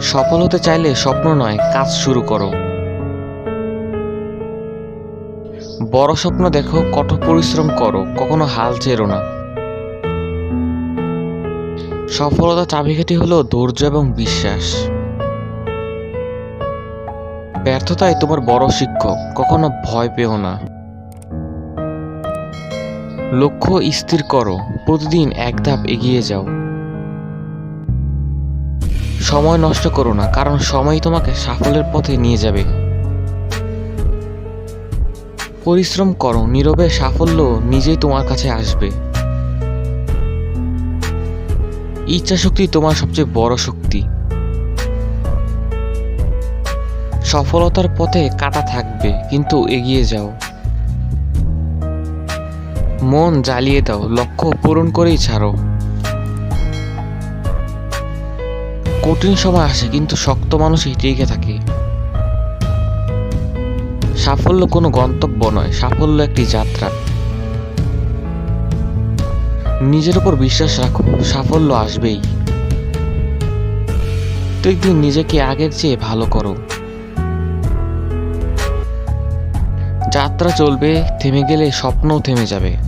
সফল হতে চাইলে স্বপ্ন নয়, কাজ শুরু করো। বড় স্বপ্ন দেখো, কঠোর পরিশ্রম করো, কখনো হাল ছেড়ো না। সফলতা চাবিকাঠি হলো ধৈর্য এবং বিশ্বাস। ব্যর্থতাই তোমার বড় শিক্ষক, কখনো ভয় পেও না। লক্ষ্য স্থির করো, প্রতিদিন এক ধাপ এগিয়ে যাও। সময় নষ্ট করো না, কারণ সময় তোমাকে সাফল্যের পথে নিয়ে যাবে। পরিশ্রম করো, নীরবে সাফল্য নিজেই তোমার কাছে আসবে। ইচ্ছা শক্তি তোমার সবচেয়ে বড় শক্তি। সফলতার পথে কাটা থাকবে, কিন্তু এগিয়ে যাও। মন জ্বালিয়ে দাও, লক্ষ্য পূরণ করেই ছাড়ো। কঠিন সময় আসে, কিন্তু শক্ত মানুষই টিকে থাকে। সাফল্য কোনো গন্তব্য নয়, সাফল্য একটি যাত্রা। নিজের উপর বিশ্বাস রাখো, সাফল্য আসবেই। প্রত্যেকদিন নিজেকে আগের চেয়ে ভালো করো। যাত্রা চলবে, থেমে গেলে স্বপ্নও থেমে যাবে।